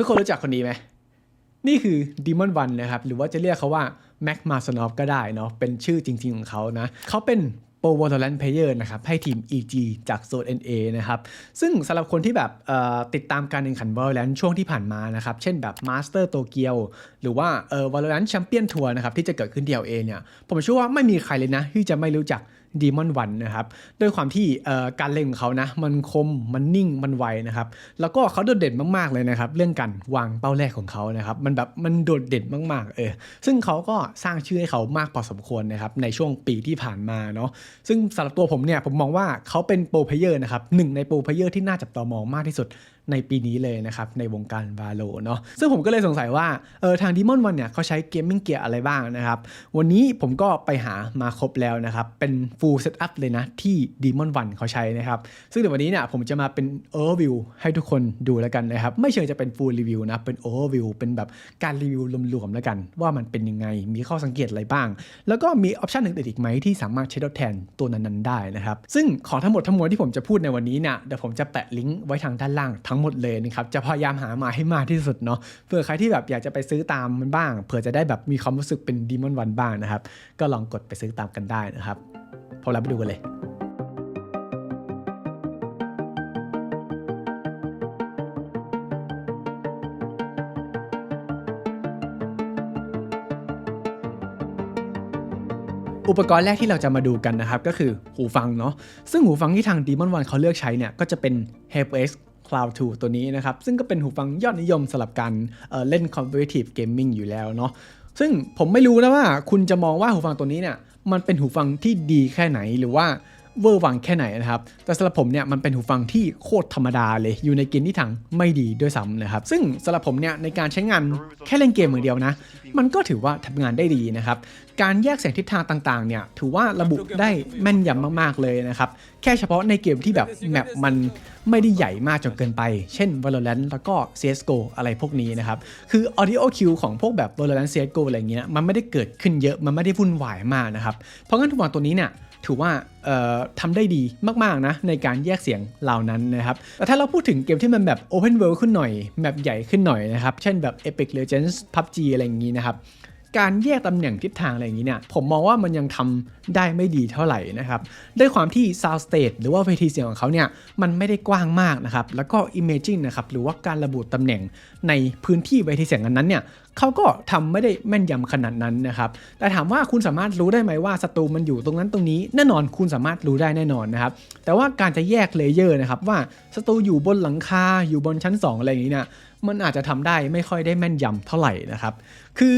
ทุกคนรู้จักคนนี้ไหมนี่คือ Demon One นะครับหรือว่าจะเรียกเขาว่า Mac m a s o n o v ก็ได้เนาะเป็นชื่อจริง ๆ ของเขานะเขาเป็น Pro Valorant Player นะครับให้ทีม EG จาก Zone NA นะครับซึ่งสำหรับคนที่แบบติดตามการแข่งขัน Valorant ช่วงที่ผ่านมานะครับเช่นแบบ Master Tokyo หรือว่าเอ่อ Valorant Champion Tour นะครับที่จะเกิดขึ้นที่ LA เนี่ยผมเชื่อว่าไม่มีใครเลยนะ ที่จะไม่รู้จัก Demon One นะครับด้วยความที่การเล่นของเขานะ มันคมมันนิ่งมันไวนะครับ แล้วก็เขาโดดเด่นมากๆเลยนะครับ เรื่องการวางเป้าแรกของเขานะครับ มันแบบมันโดดเด่นมากๆเออซึ่งเขาก็สร้างชื่อให้เขามากพอสมควรนะครับในช่วงปีที่ผ่านมาเนาะซึ่งสำหรับตัวผมเนี่ยผมมองว่าเขาเป็นโปรเพเยอร์นะครับหนึ่งในโปรเพเยอร์ที่น่าจับตามองมากที่สุด ในปีนี้เลยนะครับ ในวงการวาโลเนาะซึ่งผมก็เลยสงสัยว่าเออทาง Demon One เนี่ยเขาใช้เกมมิ่งเกียร์อะไรบ้างนะครับ วันนี้ผมก็ไปหามาครบแล้วนะครับ เป็น full setup เลยนะ ที่ Demon One เขาใช้นะครับ ซึ่งเดี๋ยววันนี้เนี่ยผมจะมาเป็น overview ให้ทุกคนดูแล้วกันนะครับ ไม่เชิงจะเป็น full review นะเป็น overview เป็นแบบการรีวิวรวมๆแล้วกัน ว่ามันเป็นยังไงมีข้อสังเกตอะไรบ้าง แล้วก็มีออปชันอื่นๆอีกไหมที่สามารถใช้ทดแทนตัวนั้นๆได้นะครับซึ่งของทั้งหมดทั้งมวลที่ผมจะพูดในวันนี้เนี่ยเดี๋ยวผมจะแปะลิงก์ไว้ทางด้านล่างทั้งหมดเลยนะครับจะพยายามหามาให้มากที่สุดเนาะเผื่อใครที่แบบอยากจะไปซื้อตามมันบ้างเผื่อจะได้แบบมีความรู้สึกเป็นดีมอนวันบ้างนะครับก็ลองกดไปซื้อตามกันได้นะครับพอเราไปดูกันเลยอุปกรณ์แรกที่เราจะมาดูกันนะครับ ก็คือหูฟังเนาะซึ่งหูฟังที่ทาง Demon One เขาเลือกใช้เนี่ย ก็จะเป็น HyperX Cloud 2 ตัวนี้นะครับ ซึ่งก็เป็นหูฟังยอดนิยมสำหรับการเเล่น competitive gaming อยู่แล้วเนาะซึ่งผมไม่รู้นะว่าคุณจะมองว่าหูฟังตัวนี้เนี่ยมันเป็นหูฟังที่ดีแค่ไหนหรือว่า เวอร์วังแค่ไหนนะครับ แต่สำหรับผมเนี่ยมันเป็นหูฟังที่โคตรธรรมดาเลย อยู่ในเกณฑ์ที่ทางไม่ดีด้วยซ้ำนะครับ ซึ่งสำหรับผมเนี่ยในการใช้งานแค่เล่นเกมอย่างเดียวนะ มันก็ถือว่าทำงานได้ดีนะครับ การแยกเสียงทิศทางต่างๆเนี่ยถือว่าระบุได้แม่นยำมากๆเลยนะครับ แค่เฉพาะในเกมที่แบบแมปมันไม่ได้ใหญ่มากจนเกินไป เช่น Valorant แล้วก็ CSGO อะไรพวกนี้นะครับ คือ audio cue ของพวกแบบ Valorant CSGO อะไรเงี้ย มันไม่ได้เกิดขึ้นเยอะ มันไม่ได้วุ่นวายมากนะครับ เพราะงั้นทุกวันตัวนี้เนี่ย ถือว่าทำได้ดีมาก ๆ นะ ในการแยกเสียงเหล่านั้นนะครับแต่ถ้าเราพูดถึงเกมที่มันแบบ Open World ขึ้นหน่อย แมปใหญ่ขึ้นหน่อยนะครับ เช่นแบบ Epic Legends PUBG อะไรอย่างนี้นะครับ การแยกตำแหน่งทิศทางอะไรอย่างนี้เนี่ยผมมองว่ามันยังทำได้ไม่ดีเท่าไหร่นะครับด้วยความที่ sound stage หรือว่าเวทีเสียงของเขาเนี่ยมันไม่ได้กว้างมากนะครับแล้วก็ imaging นะครับหรือว่าการระบุตำแหน่งในพื้นที่เวทีเสียงนั้นเนี่ยเขาก็ทำไม่ได้แม่นยำขนาดนั้นนะครับแต่ถามว่าคุณสามารถรู้ได้ไหมว่าศัตรูมันอยู่ตรงนั้นตรงนี้แน่นอนคุณสามารถรู้ได้แน่นอนนะครับแต่ว่าการจะแยกเลเยอร์นะครับว่าศัตรูอยู่บนหลังคาอยู่บนชั้น 2 อะไรอย่างนี้เนี่ยมันอาจจะทำได้ไม่ค่อยได้แม่นยำเท่าไหร่นะครับคือ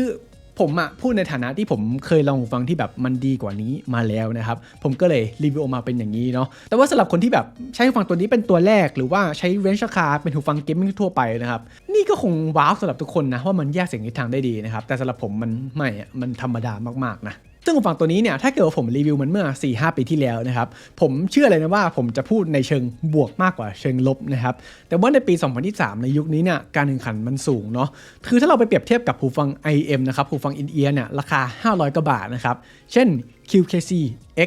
ผมอะพูดในฐานะที่ผมเคยลองหูฟังที่แบบมันดีกว่านี้มาแล้วนะครับ ผมก็เลยรีวิวออกมาเป็นอย่างนี้เนาะแต่ว่าสำหรับคนที่แบบใช้หูฟังตัวนี้เป็นตัวแรก หรือว่าใช้เรนจ์ราคาเป็นหูฟังเกมมิ่งทั่วไปนะครับ นี่ก็คงว้าวสำหรับทุกคนนะว่ามันแยกเสียงทิศทางได้ดีนะครับ แต่สำหรับผมมันไม่อะมันธรรมดามากๆนะ ซึ่งหูฟังตัวนี้เนี่ยถ้าเกิดว่าผมรีวิวมันเมื่อ 4-5 ปีที่แล้วนะครับ ผมเชื่อเลยนะว่าผมจะพูดในเชิงบวกมากกว่าเชิงลบนะครับ แต่ว่าในปี 2023 ในยุคนี้เนี่ยการแข่งขันมันสูงเนาะคือถ้าเราไปเปรียบเทียบกับหูฟัง IM นะครับหูฟังอินเอียร์เนี่ยราคา 500กว่าบาทนะครับเช่น QKC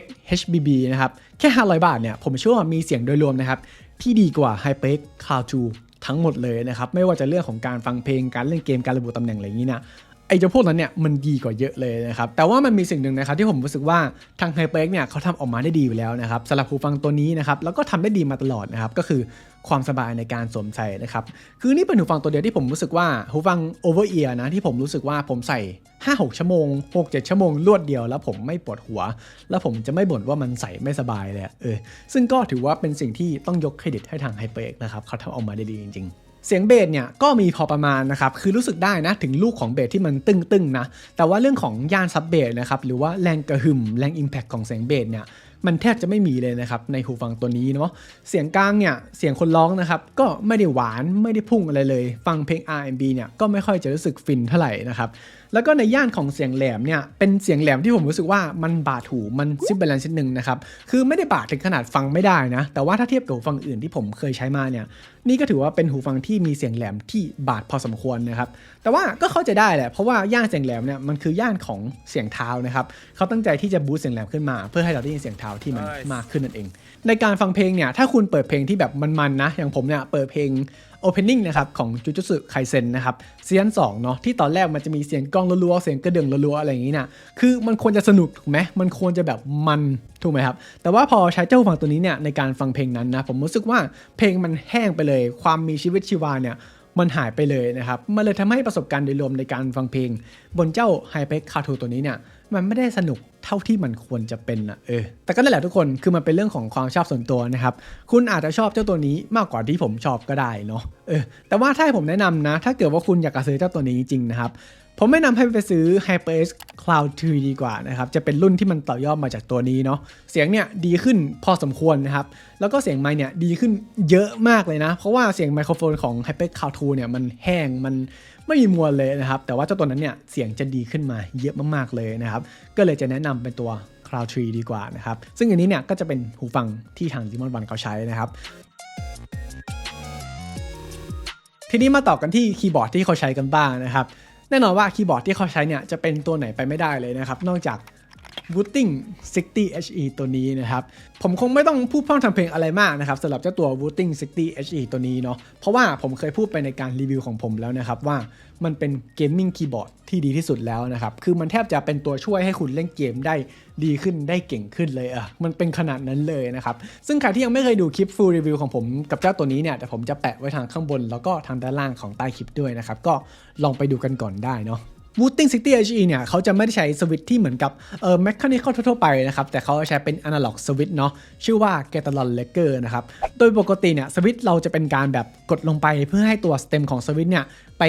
X HBB นะครับแค่ 500 บาทเนี่ยผมเชื่อว่ามีเสียงโดยรวมนะครับที่ดีกว่า HyperX Cloud 2ทั้งหมดเลยนะครับ ไม่ว่าจะเรื่องของการฟังเพลงการเล่นเกมการระบุตำแหน่งอะไรอย่างนี้นะ ไอ้เจ้าพวกนั้นเนี่ยมันดีกว่าเยอะเลยนะครับ แต่ว่ามันมีสิ่งหนึ่งนะครับที่ผมรู้สึกว่าทาง HyperX เนี่ยเขาทำออกมาได้ดีอยู่แล้วนะครับสำหรับหูฟังตัวนี้นะครับแล้วก็ทำได้ดีมาตลอดนะครับก็คือความสบายในการสวมใส่นะครับคือนี่เป็นหูฟังตัวเดียวที่ผมรู้สึกว่าหูฟัง over ear นะที่ผมรู้สึกว่าผมใส่ 5-6 ชั่วโมง 6-7 ชั่วโมงรวดเดียว แล้วผมไม่ปวดหัว แล้วผมจะไม่บ่นว่ามันใส่ไม่สบายเลยเออซึ่งก็ถือว่าเป็นสิ่งที่ต้องยกเครดิตให้ทาง HyperX นะครับเขาทำออกมาได้ดีจริง ๆ เสียงเบสเนี่ยก็มีพอประมาณนะครับ คือรู้สึกได้นะถึงลูกของเบสที่มันตึงๆนะ แต่ว่าเรื่องของย่านซับเบสนะครับ หรือว่าแรงกระหึ่มแรงอิมแพคของเสียงเบสเนี่ย มันแทบจะไม่มีเลยนะครับในหูฟังตัวนี้เนาะเสียงกลางเนี่ยเสียงคนร้องนะครับก็ไม่ได้หวานไม่ได้พุ่งอะไรเลย ฟังเพลง R&B เนี่ยก็ไม่ค่อยจะรู้สึกฟินเท่าไหร่นะครับแล้วก็ในย่านของเสียงแหลมเนี่ยเป็นเสียงแหลมที่ผมรู้สึกว่ามันบาดหูมันซิบเบลนซ์นิดนึงนะครับคือไม่ได้บาดถึงขนาดฟังไม่ได้นะแต่ว่าถ้าเทียบกับหูฟังอื่นที่ผมเคยใช้มาเนี่ยนี่ก็ถือว่าเป็นหูฟังที่มีเสียงแหลมที่บาดพอสมควรนะครับ แต่ว่าก็เข้าใจได้แหละ เพราะว่าย่านเสียงแหลมเนี่ยมันคือย่านของเสียงเท้านะครับเขาตั้งใจที่จะบูสต์เสียงแหลมขึ้นมาเพื่อให้เราได้ยินเสียงเท้าาวที่มันมากขึ้นนั่นเอง ในการฟังเพลงเนี่ยถ้าคุณเปิดเพลงที่แบบมันๆนะ อย่างผมเนี่ยเปิดเพลง opening นะครับของจูจูสึไคเซนนะครับซีซั่น2เนาะที่ตอนแรกมันจะมีเสียงกล้องรัวๆเสียงกระเดื่องรัวๆอะไรอย่างนี้นะคือมันควรจะสนุกถูกไหมมันควรจะแบบมันถูกไหมครับแต่ว่าพอใช้เจ้าหูฟังตัวนี้เนี่ยในการฟังเพลงนั้นนะผมรู้สึกว่าเพลงมันแห้งไปเลย ความมีชีวิตชีวาเนี่ย มันหายไปเลยนะครับ มันเลยทำให้ประสบการณ์โดยรวมในการฟังเพลง บนเจ้าไฮเปคคาทูตัวนี้เนี่ยมันไม่ได้สนุกเท่าที่มันควรจะเป็นนะเออ แต่ก็นั่นแหละทุกคน คือมันเป็นเรื่องของความชอบส่วนตัวนะครับ คุณอาจจะชอบเจ้าตัวนี้มากกว่าที่ผมชอบก็ได้เนาะ เออ แต่ว่าถ้าให้ผมแนะนำนะ ถ้าเกิดว่าคุณอยากจะซื้อเจ้าตัวนี้จริงๆนะครับ ผมแนะนำให้ไปซื้อ HyperX Cloud 2ดีกว่านะครับ จะเป็นรุ่นที่มันต่อยอดมาจากตัวนี้เนาะ เสียงเนี่ยดีขึ้นพอสมควรนะครับ แล้วก็เสียงไมค์เนี่ยดีขึ้นเยอะมากเลยนะ เพราะว่าเสียงไมโครโฟนของ HyperX Cloud 2 เนี่ยมันแห้ง มันไม่มีมวลเลยนะครับ แต่ว่าเจ้าตัวนั้นเนี่ยเสียงจะดีขึ้นมาเยอะมากๆเลยนะครับ ก็เลยจะแนะนำเป็นตัว Cloud 3 ดีกว่านะครับ ซึ่งอันนี้เนี่ยก็จะเป็นหูฟังที่ทาง Demon One เขาใช้นะครับทีนี้มาต่อกันที่คีย์บอร์ดที่เขาใช้กันบ้างนะครับ แน่นอนว่าคีย์บอร์ดที่เขาใช้เนี่ยจะเป็นตัวไหนไปไม่ได้เลยนะครับ นอกจาก Wooting 60 HE ตัวนี้นะครับ ผมคงไม่ต้องพูดพร่ำทำเพลงอะไรมากนะครับสำหรับเจ้าตัว Wooting 60 HE ตัวนี้เนาะเพราะว่าผมเคยพูดไปในการรีวิวของผมแล้วนะครับ ว่ามันเป็นเกมมิ่งคีย์บอร์ดที่ดีที่สุดแล้วนะครับ คือมันแทบจะเป็นตัวช่วยให้คุณเล่นเกมได้ดีขึ้นได้เก่งขึ้นเลยอะมันเป็นขนาดนั้นเลยนะครับ ซึ่งใครที่ยังไม่เคยดูคลิป full review ของผมกับเจ้าตัวนี้เนี่ยแต่ผมจะแปะไว้ทางข้างบน แล้วก็ทางด้านล่างของใต้คลิปด้วยนะครับก็ลองไปดูกันก่อนได้เนาะ Wooting 60 HE เนี่ยเขาจะไม่ได้ใช้สวิตช์ที่เหมือนกับเอ่อ mechanical ทั่วไปนะครับ แต่เขาใช้เป็น analog switch เนาะชื่อว่า g a t a l o n Lecker นะครับ โดยปกติเนี่ยสวิตช์เราจะเป็นการแบบกดลงไปเพื่อให้ตัวสเต็มของสวิตช์เนี่ยไป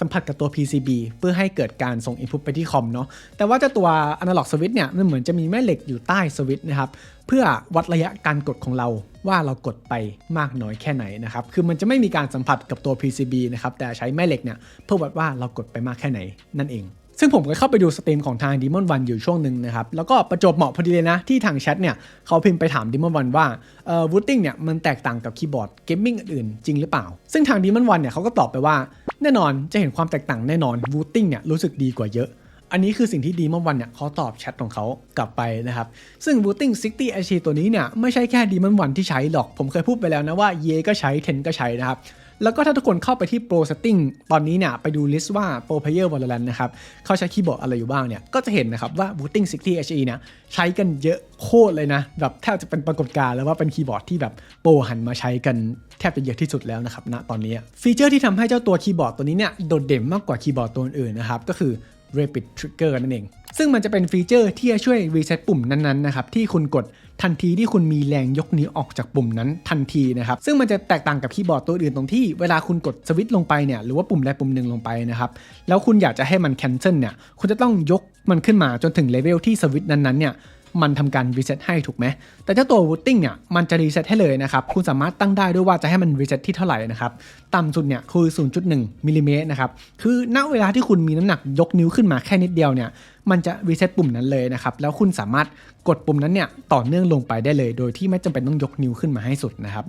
สัมผัสกับตัว PCB เพื่อให้เกิดการส่ง input ไปที่คอมเนาะแต่ว่าเจ้าตัว analog switch เนี่ยมันเหมือนจะมีแม่เหล็กอยู่ใต้สวิตช์นะครับ เพื่อวัดระยะการกดของเราว่าเรากดไปมากน้อยแค่ไหนนะครับ คือมันจะไม่มีการสัมผัสกับตัว PCB นะครับ แต่ใช้แม่เหล็กเนี่ยเพื่อวัดว่าเรากดไปมากแค่ไหนนั่นเอง ซึ่งผมก็เข้าไปดูสตรีมของทาง Demon One อยู่ช่วงหนึ่งนะครับ แล้วก็ประจบเหมาะพอดีเลยนะ ที่ทางแชทเนี่ยเขาพิมพ์ไปถาม Demon One ว่าเอ่อ Wooting เนี่ยมันแตกต่างกับคีย์บอร์ดเกมมิ่งอื่นๆจริงหรือเปล่า ซึ่งทาง Demon One เนี่ยเขาก็ตอบไปว่าแน่นอนจะเห็นความแตกต่างแน่นอน Wooting เนี่ยรู้สึกดีกว่าเยอะ อันนี้คือสิ่งที่ดีมอนวันเนี่ยเขาตอบแชทของเขากลับไปนะครับ ซึ่ง Booting 60 HE ตัวนี้เนี่ยไม่ใช่แค่ดีมอนวันที่ใช้หรอก ผมเคยพูดไปแล้วนะว่าเยก็ใช้เทนก็ใช้นะครับแล้วก็ถ้าทุกคนเข้าไปที่ Pro Setting ตอนนี้เนี่ยไปดูลิสต์ว่า Pro Player Valorant นะครับเขาใช้คีย์บอร์ดอะไรอยู่บ้างเนี่ย ก็จะเห็นนะครับว่า Booting 60 HE เนี่ยใช้กันเยอะโคตรเลยนะ แบบแทบจะเป็นปรากฏการณ์แล้วว่าเป็นคีย์บอร์ดที่แบบโปรหันมาใช้กันแทบจะเยอะที่สุดแล้วนะครับณตอนนี้ฟีเจอร์ที่ทำให้เจ้าตัวคีย์บอร์ดตัวนี้เนี่ยโดดเด่นมากกว่าคีย์บอร์ดตัวอื่นนะครับก็คือ Rapid Trigger นั่นเอง ซึ่งมันจะเป็นฟีเจอร์ที่จะช่วยรีเซ็ตปุ่มนั้นๆนะครับที่คุณกดทันทีที่คุณมีแรงยกนิ้วออกจากปุ่มนั้นทันทีนะครับซึ่งมันจะแตกต่างกับคีย์บอร์ดตัวอื่นตรงที่เวลาคุณกดสวิตช์ลงไปเนี่ยหรือว่าปุ่มใดปุ่มหนึ่งลงไปนะครับแล้วคุณอยากจะให้มันแคนเซิลเนี่ยคุณจะต้องยกมันขึ้นมาจนถึงเลเวลที่สวิตช์นั้นๆเนี่ย มันทำการรีเซ็ตให้ถูกไหม แต่เจ้าตัว Wooting เนี่ยมันจะรีเซ็ตให้เลยนะครับ คุณสามารถตั้งได้ด้วยว่าจะให้มันรีเซ็ตที่เท่าไหร่นะครับ ต่ำสุดเนี่ยคือ 0.1มิลลิเมตรนะครับ คือณเวลาที่คุณมีน้ำหนักยกนิ้วขึ้นมาแค่นิดเดียวเนี่ย มันจะรีเซ็ตปุ่มนั้นเลยนะครับ แล้วคุณสามารถกดปุ่มนั้นเนี่ยต่อเนื่องลงไปได้เลย โดยที่ไม่จำเป็นต้องยกนิ้วขึ้นมาให้สุดนะครับ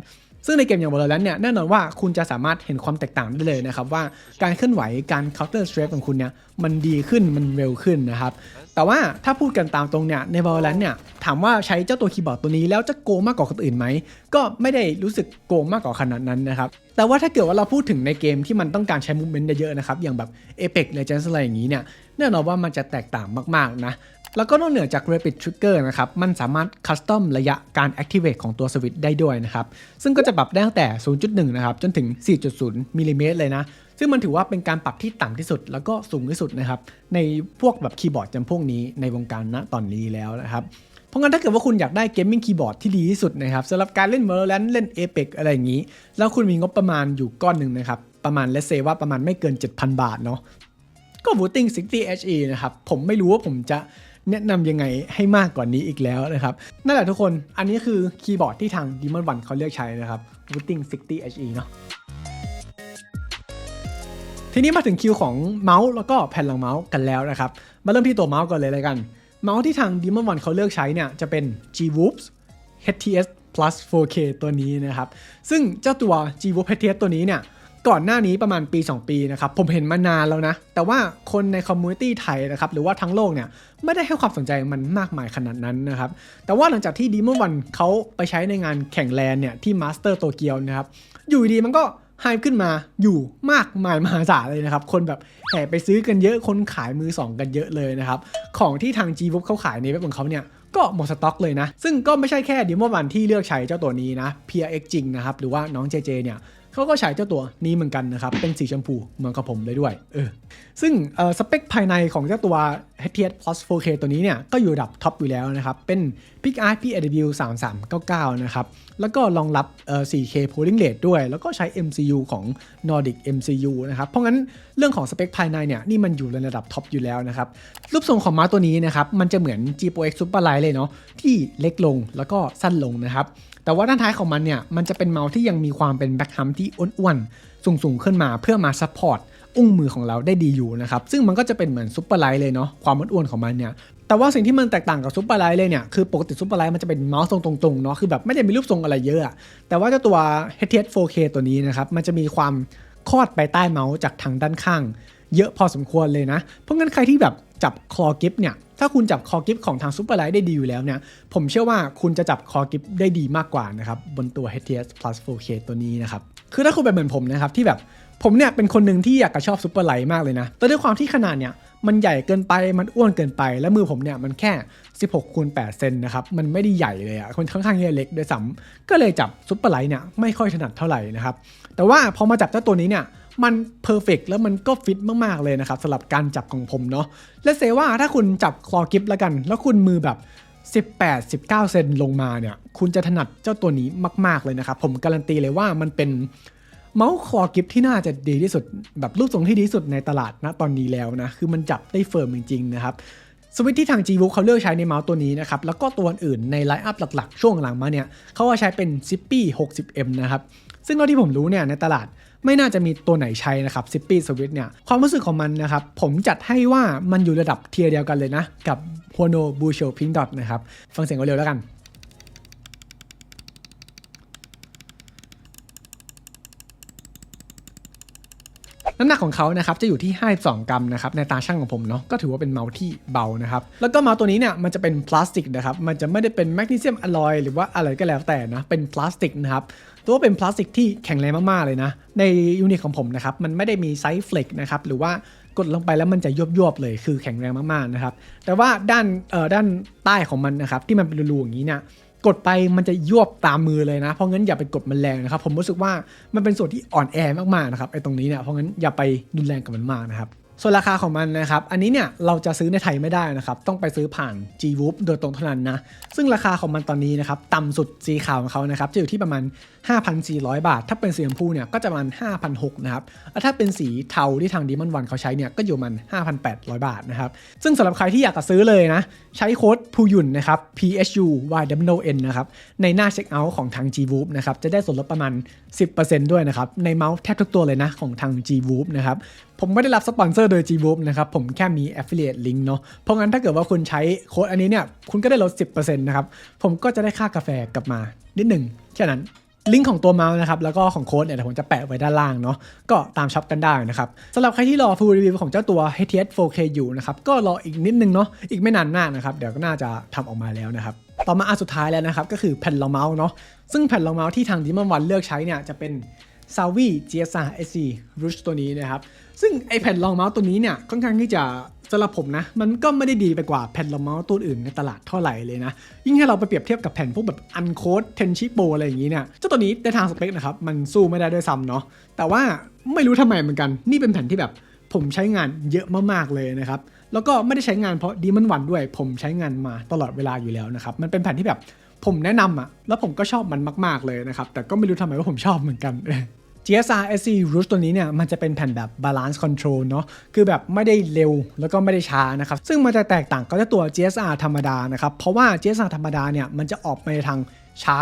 ซึ่งในเกมอย่าง Valorant เนี่ยแน่นอนว่าคุณจะสามารถเห็นความแตกต่างได้เลยนะครับว่าการเคลื่อนไหวการ counter strike ของคุณเนี่ยมันดีขึ้นมันเร็วขึ้นนะครับ แต่ว่าถ้าพูดกันตามตรงเนี่ยใน Valorant เนี่ยถามว่าใช้เจ้าตัวคีย์บอร์ดตัวนี้แล้วจะโกงมากกว่าคนอื่นไหม ก็ไม่ได้รู้สึกโกงมากกว่าขนาดนั้นนะครับ แต่ว่าถ้าเกิดว่าเราพูดถึงในเกมที่มันต้องการใช้ movement เยอะๆนะครับ อย่างแบบ Apex Legends อะไรอย่างนี้เนี่ยแน่นอนว่ามันจะแตกต่างมากๆนะแล้วก็นอกเหนือจาก Rapid Trigger นะครับ มันสามารถคัสตอมระยะการ activate ของตัวสวิตช์ได้ด้วยนะครับ ซึ่งก็จะปรับได้ตั้งแต่ 0.1 นะครับ จนถึง 4.0 มิลลิเมตรเลยนะ ซึ่งมันถือว่าเป็นการปรับที่ต่ำที่สุด แล้วก็สูงที่สุดนะครับในพวกแบบคีย์บอร์ดจำพวกนี้ในวงการณตอนนี้แล้วนะครับเพราะงั้นถ้าเกิดว่าคุณอยากได้เกมมิ่งคีย์บอร์ดที่ดีที่สุดนะครับสำหรับการเล่น Valorant เล่น Apex อะไรอย่างนี้ แล้วคุณมีงบประมาณอยู่ก้อนหนึ่งนะครับประมาณเลเซว่าประมาณไม่เกิน 7,000 บาทเนาะก็ Wooting 60 HE นะครับผมไม่รู้ว่าผมจะแนะนำยังไงให้มากกว่านี้อีกแล้วนะครับ นั่นแหละทุกคน อันนี้คือคีย์บอร์ดที่ทาง Demon One เขาเลือกใช้นะครับ Wooting 60 HE เนาะ ทีนี้มาถึงคิวของเมาส์แล้วก็แผ่นรองเมาส์กันแล้วนะครับ มาเริ่มที่ตัวเมาส์ก่อนเลยเลยกัน เมาส์ที่ทาง Demon One เขาเลือกใช้เนี่ยจะเป็น G Whoops HTS Plus 4K ตัวนี้นะครับ ซึ่งเจ้าตัว G Whoops HTS ตัวนี้เนี่ยก่อนหน้านี้ประมาณปี 2 ปีนะครับ ผมเห็นมานานแล้วนะ แต่ว่าคนในคอมมูนิตี้ไทยนะครับ หรือว่าทั้งโลกเนี่ย ไม่ได้ให้ความสนใจมันมากมายขนาดนั้นนะครับ แต่ว่าหลังจากที่ดีมอนวันเขาไปใช้ในงานแข่งแลนเนี่ย ที่มาสเตอร์โตเกียวนะครับ อยู่ดีมันก็ ไฮขึ้นมาอยู่มากมายมหาศาลเลยนะครับ คนแบบแห่ไปซื้อกันเยอะคนขายมือสองกันเยอะเลยนะครับ ของที่ทาง g v o o เขาขายในเว็บของเขาเนี่ยก็หมดสต็อกเลยนะ ซึ่งก็ไม่ใช่แค่ดิมวันที่เลือกใช้เจ้าตัวนี้นะ PRX จริงนะครับ หรือว่าน้องเจเจเนี่ย เขาก็ใช้เจ้าตัวนี้เหมือนกันนะครับ เป็นสีชมพูเหมือนกับผมเลยด้วยเออซึ่งสเปคภายในของเจ้าตัว HTS Plus 4K ตัวนี้เนี่ยก็อยู่ระดับท็อปอยู่แล้วนะครับ เป็น PicEye PAW 3399 นะครับ แล้วก็รองรับ 4K polling rate ด้วย แล้วก็ใช้ MCU ของ Nordic MCU นะครับ เพราะงั้นเรื่องของสเปคภายในเนี่ยนี่มันอยู่ในระดับท็อปอยู่แล้วนะครับ รูปทรงของเมาตัวนี้นะครับ มันจะเหมือน GPOX Superlight เลยเนาะที่เล็กลงแล้วก็สั้นลงนะครับ แต่ว่าด้านท้ายของมันเนี่ยมันจะเป็นเมาส์ที่ยังมีความเป็นแบ็คฮัมที่อ้วนๆสูงๆขึ้นมาเพื่อมาซัพพอร์ตอุ้งมือของเราได้ดีอยู่นะครับ ซึ่งมันก็จะเป็นเหมือนซุปเปอร์ไลท์เลยเนาะความอ้วนๆของมันเนี่ย แต่ว่าสิ่งที่มันแตกต่างกับซุปเปอร์ไลท์เลยเนี่ย คือปกติซุปเปอร์ไลท์มันจะเป็นเมาส์ทรงตรงๆเนาะ คือแบบไม่ได้มีรูปทรงอะไรเยอะ แต่ว่าเจ้าตัว HTS 4K ตัวนี้นะครับ มันจะมีความคลอดไปใต้เมาส์จากทางด้านข้าง เยอะพอสมควรเลยนะ เพราะงั้นใครที่แบบจับคลอกิฟเนี่ย ถ้าคุณจับคอกิฟของทางซูเปอร์ไลท์ได้ดีอยู่แล้วเนี่ย ผมเชื่อว่าคุณจะจับคอกิฟได้ดีมากกว่านะครับ บนตัว HTS Plus 4K ตัวนี้นะครับ คือถ้าคุณเป็นเหมือนผมนะครับ ที่แบบผมเนี่ยเป็นคนหนึ่งที่อยากจะชอบซูเปอร์ไลท์มากเลยนะ แต่ด้วยความที่ขนาดเนี่ยมันใหญ่เกินไป มันอ้วนเกินไป และมือผมเนี่ยมันแค่ 16คูณ8เซนนะครับ มันไม่ได้ใหญ่เลยอะคนค่อนข้างเล็กด้วยซ้ำก็เลยจับซูเปอร์ไลท์เนี่ยไม่ค่อยถนัดเท่าไหร่นะครับ แต่ว่าพอมาจับเจ้าตัวนี้เนี่ย มันเพอร์เฟกแล้วมันก็ฟิตมากๆเลยนะครับสำหรับการจับของผมเนาะและเซว่าถ้าคุณจับคลอกิฟแล้วกัน แล้วคุณมือแบบ18 19 เซนลงมาเนี่ย คุณจะถนัดเจ้าตัวนี้มาก ๆ เลยนะครับ ผมการันตีเลยว่ามันเป็นเมาส์คลอกิฟที่น่าจะดีที่สุด แบบรูปทรงที่ดีที่สุดในตลาดนะตอนนี้แล้วนะ คือมันจับได้เฟิร์มจริง ๆ นะครับสวิตช์ที่ทาง g v o o เขาเลือกใช้ในเมาส์ตัวนี้นะครับ แล้วก็ตัวอื่นในไลน์อัพหลัก ๆ ช่วงหลังมาเนี่ยเขาก็ใช้เป็น Zippy 60M นะครับ ซึ่งเท่าที่ผมรู้เนี่ยในตลาด ไม่น่าจะมีตัวไหนใช้นะครับซิปปี้สวิตเนี่ยความรู้สึกของมันนะครับ ผมจัดให้ว่ามันอยู่ระดับเทียร์เดียวกันเลยนะ กับ Huono b u s h o Pink Dot นะครับ ฟังเสียงกันเร็วแล้วกัน น้ำหนั กของเขานะครับจะอยู่ที่ 52 กรัมนะครับในตาช่างของผมเนาะก็ถือว่าเป็นเมาส์ที่เบานะครับแล้วก็เมาส์ตัวนี้เนี่ยมันจะเป็นพลาสติกนะครับมันจะไม่ได้เป็นแมกนีเซียมอลลอยหรือว่าอะไรก็แล้วแต่นะเป็นพลาสติกนะครับตัวเป็นพลาสติกที่แข็งแรงมากๆเลยนะ ในยูนิตของผมนะครับมันไม่ได้มีไซส์เฟล็กนะครับหรือว่ากดลงไปแล้วมันจะยวบๆเลยคือแข็งแรงมากๆนะครับแต่ว่าด้านเอ่อด้านใต้ของมันนะครับที่มันเป็นรูๆอย่างนี้เนี่ย กดไปมันจะยวบตามมือเลยนะ เพราะงั้นอย่าไปกดมันแรงนะครับ ผมรู้สึกว่ามันเป็นส่วนที่อ่อนแอมากๆนะครับไอ้ตรงนี้เนี่ยเพราะงั้นอย่าไปรุนแรงกับมันมากนะครับ ส่วนราคาของมันนะครับ อันนี้เนี่ยเราจะซื้อในไทยไม่ได้นะครับ ต้องไปซื้อผ่าน g w o o p โดยตรงเท่านั้นนะ ซึ่งราคาของมันตอนนี้นะครับต่ำสุดสีขาวของเขานะครับจะอยู่ที่ประมาณ 5,400 บาท ถ้าเป็นสีชมพูเนี่ยก็จะประมาณ 5,600นะครับแล้วถ้าเป็นสีเทาที่ทาง Demon One เขาใช้เนี่ยก็อยู่มัน 5,800 บาทนะครับ ซึ่งสำหรับใครที่อยากจะซื้อเลยนะ ใช้โค้ดพูยุนนะครับ PHU YWN นะครับในหน้าเช็คเอาท์ของทาง g w o o p นะครับจะได้ส่วนลดประมาณ 10%ด้วยนะครับในเมาส์แทบทุกตัวเลยนะของทาง g w o o p นะครับผมไม่ได้รับสปอนเซอร์โดย g w o o p นะครับ ผมแค่มี affiliate link เนาะเพราะงั้นถ้าเกิดว่าคุณใช้โค้ดอันนี้เนี่ย คุณก็ได้ลด 10%นะครับ ผมก็จะได้ค่ากาแฟกลับมา นิดหนึ่งแค่นั้นลิงก์ของตัวเมาส์นะครับ แล้วก็ของโค้ดเนี่ยเดี๋ยวผมจะแปะไว้ด้านล่างเนาะก็ตามช็อปกันได้นะครับสำหรับใครที่รอ full review ของเจ้าตัว HTS 4K อยู่นะครับ ก็รออีกนิดนึงเนาะอีกไม่นานมากนะครับ เดี๋ยวก็น่าจะทำออกมาแล้วนะครับ ต่อมาอันสุดท้ายแล้วนะครับ ก็คือแผ่นรองเมาส์เนาะซึ่งแผ่นรองเมาส์ที่ทาง Demon One เลือกใช้เนี่ยจะเป็น s a v i GSR SC Rush ตัวนี้นะครับ ซึ่งไอแผ่นรองเมาส์ตัวนี้เนี่ยค่อนข้างที่จะสำหรับผมนะ มันก็ไม่ได้ดีไปกว่าแผ่นรองเมาส์ตัวอื่นในตลาดเท่าไหร่เลยนะ ยิ่งให้เราไปเปรียบเทียบกับแผ่นพวกแบบอันโคดเทนชิโปอะไรอย่างนี้เนี่ยเจ้าตัวนี้ในทางสเปคนะครับมันสู้ไม่ได้ด้วยซ้ำเนาะแต่ว่าไม่รู้ทำไมเหมือนกัน นี่เป็นแผ่นที่แบบผมใช้งานเยอะมากๆเลยนะครับแล้วก็ไม่ได้ใช้งานเพราะดีมันวันด้วย ผมใช้งานมาตลอดเวลาอยู่แล้วนะครับมันเป็นแผ่นที่แบบ ผมแนะนำอะแล้วผมก็ชอบมันมาก ๆ เลยนะครับ แต่ก็ไม่รู้ทำไมว่าผมชอบเหมือนกัน GSR SC Rouge ตัวนี้เนี่ยมันจะเป็นแผ่นแบบ Balance Control เนาะคือแบบไม่ได้เร็วแล้วก็ไม่ได้ช้านะครับ ซึ่งมันจะแตกต่างกับตัว GSR ธรรมดานะครับ เพราะว่า GSR ธรรมดาเนี่ยมันจะออกไปทางช้า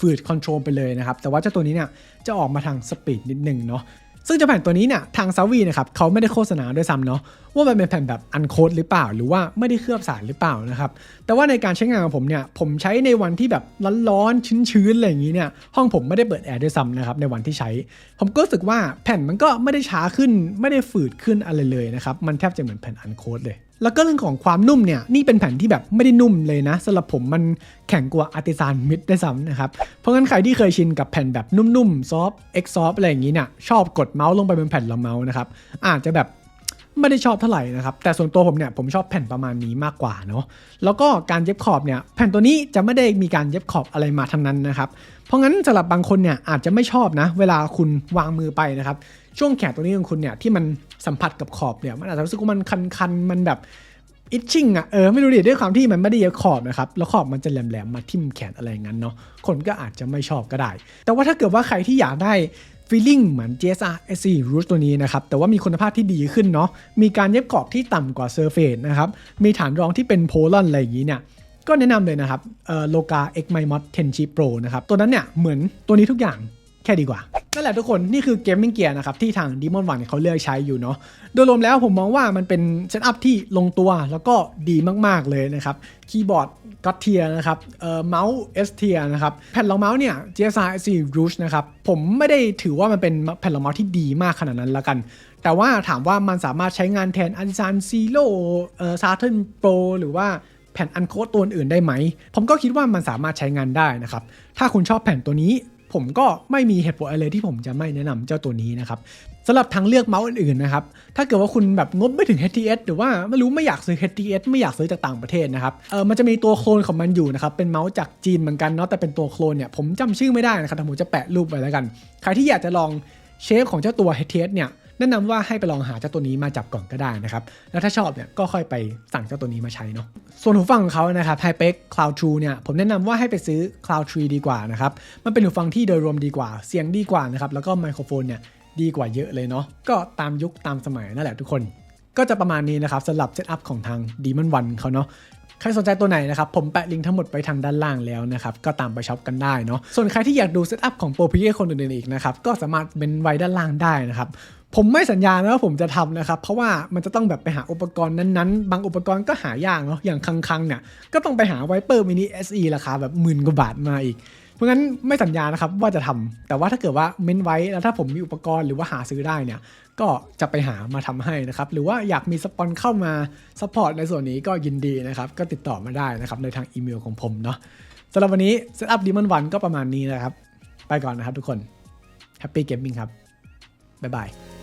ฝืดๆ Control ไปเลยนะครับ แต่ว่าเจ้าตัวนี้เนี่ยจะออกมาทางสปีดนิดนึงเนาะ ซึ่งจะแผ่นตัวนี้เนี่ยทางซาวีนะครับเขาไม่ได้โฆษณาด้วยซ้ำเนาะว่ามันเป็นแผ่นแบบอันโคดหรือเปล่า หรือว่าไม่ได้เคลือบสารหรือเปล่านะครับแต่ว่าในการใช้งานของผมเนี่ยผมใช้ในวันที่แบบร้อนๆชื้นๆอะไรอย่างนี้เนี่ยห้องผมไม่ได้เปิดแอร์ด้วยซ้ำนะครับในวันที่ใช้ ผมก็รู้สึกว่าแผ่นมันก็ไม่ได้ช้าขึ้น ไม่ได้ฝืดขึ้นอะไรเลยนะครับมันแทบจะเหมือนแผ่นอันโคดเลย แล้วก็เรื่องของความนุ่มเนี่ยนี่เป็นแผ่นที่แบบไม่ได้นุ่มเลยนะสำหรับผมมันแข็งกว่าอาร์ติซานมิดได้ซ้ำนะครับ เพราะงั้นใครที่เคยชินกับแผ่นแบบนุ่มๆซอฟเอ็กซอฟอะไรอย่างนี้เนี่ยชอบกดเมาส์ลงไปบนแผ่นลองเมาส์นะครับอาจจะแบบ ไม่ได้ชอบเท่าไหร่นะครับ แต่ส่วนตัวผมเนี่ยผมชอบแผ่นประมาณนี้มากกว่าเนาะแล้วก็การเย็บขอบเนี่ยแผ่นตัวนี้จะไม่ได้มีการเย็บขอบอะไรมาทั้งนั้นนะครับ เพราะงั้นสำหรับบางคนเนี่ยอาจจะไม่ชอบนะ เวลาคุณวางมือไปนะครับ ช่วงแขนตัวนี้ของคุณเนี่ยที่มันสัมผัสกับขอบเนี่ยมันอาจจะรู้สึกว่ามันคันๆมันแบบอิชชิ่งอะเออไม่รู้ดิด้วยความที่มันไม่ได้เย็บขอบนะครับแล้วขอบมันจะแหลมๆมาทิ่มแขนอะไรอย่างนั้นเนาะคนก็อาจจะไม่ชอบก็ได้ แต่ว่าถ้าเกิดว่าใครที่อยากได้ ฟีลลิ่งเหมือน GSR SC Rouge ตัวนี้นะครับ แต่ว่ามีคุณภาพที่ดีขึ้นเนาะ มีการเย็บขอบที่ต่ำกว่า Surface นะครับ มีฐานรองที่เป็นโพลอนอะไรอย่างนี้เนี่ยก็แนะนำเลยนะครับเอ่อ Loga X My Mod 10 Chip Pro นะครับ ตัวนั้นเนี่ยเหมือนตัวนี้ทุกอย่าง ค่ดีกว่านั่นแหละทุกคนนี่คือเกมมิ่งเกียร์นะครับที่ทาง Demon One เขาเลือกใช้อยู่เนาะโดยรวมแล้วผมมองว่ามันเป็นเซตอัพที่ลงตัวแล้วก็ดีมากๆเลยนะครับคีย์บอร์ดก็เทียนะครับเอ่อเมาส์ S เทียนะครับแผ่นรองเมาส์เนี่ย GSR SC Rouge นะครับผมไม่ได้ถือว่ามันเป็นแผ่นรองเมาส์ที่ดีมากขนาดนั้นละกัน แต่ว่าถามว่ามันสามารถใช้งานแทน Artisan Zero เอ่อ Saturn Pro หรือว่าแผ่นอันโคดตัวอื่นได้ไหม ผมก็คิดว่ามันสามารถใช้งานได้นะครับ ถ้าคุณชอบแผ่นตัวนี้ ผมก็ไม่มีเหตุผลอะไรที่ผมจะไม่แนะนำเจ้าตัวนี้นะครับสำหรับทางเลือกเมาส์อื่นๆนะครับ ถ้าเกิดว่าคุณแบบงบไม่ถึง HTS หรือว่าไม่รู้ไม่อยากซื้อ HTS ไม่อยากซื้อจากต่างประเทศนะครับ เออมันจะมีตัวโคลนของมันอยู่นะครับ เป็นเมาส์จากจีนเหมือนกันเนาะ แต่เป็นตัวโคลนเนี่ย ผมจำชื่อไม่ได้นะครับแต่ผมจะแปะรูปไว้แล้วกัน ใครที่อยากจะลองเชฟของเจ้าตัว HTS เนี่ย แนะนำว่าให้ไปลองหาเจ้าตัวนี้มาจับก่อนก็ได้นะครับ แล้วถ้าชอบเนี่ยก็ค่อยไปสั่งเจ้าตัวนี้มาใช้เนาะ ส่วนหูฟังของเขานะครับ HiPex Cloud True เนี่ยผมแนะนำว่าให้ไปซื้อ Cloud Tree ดีกว่านะครับ มันเป็นหูฟังที่โดยรวมดีกว่า เสียงดีกว่านะครับ แล้วก็ไมโครโฟนเนี่ยดีกว่าเยอะเลยเนาะ ก็ตามยุคตามสมัยนั่นแหละทุกคน ก็จะประมาณนี้นะครับสำหรับเซตอัพของทาง Demon One เขาเนาะใครสนใจตัวไหนนะครับ ผมแปะลิงก์ทั้งหมดไปทางด้านล่างแล้วนะครับ ก็ตามไปช็อปกันได้เนาะส่วนใครที่อยากดูเซตอัพของโปรพีเอคนอื่นๆอีกนะครับ ก็สามารถเป็นไว้ด้านล่างได้นะครับ ผมไม่สัญญานะว่าผมจะทำนะครับ เพราะว่ามันจะต้องแบบไปหาอุปกรณ์นั้นๆ บางอุปกรณ์ก็หายากเนาะอย่างคังๆเนี่ยก็ต้องไปหาไวเปอร์มินิ SE ราคาแบบหมื่นกว่าบาทมาอีก เพราะงั้นไม่สัญญานะครับว่าจะทำแต่ว่าถ้าเกิดว่าเม้นไว้แล้วถ้าผมมีอุปกรณ์หรือว่าหาซื้อได้เนี่ยก็จะไปหามาทำให้นะครับหรือว่าอยากมีสปอนเข้ามาซัพพอร์ตในส่วนนี้ก็ยินดีนะครับก็ติดต่อมาได้นะครับในทางอีเมลของผมเนาะสำหรับวันนี้ Setup Demon One ก็ประมาณนี้นะครับ ไปก่อนนะครับทุกคน Happy Gaming ครับบ๊ายบาย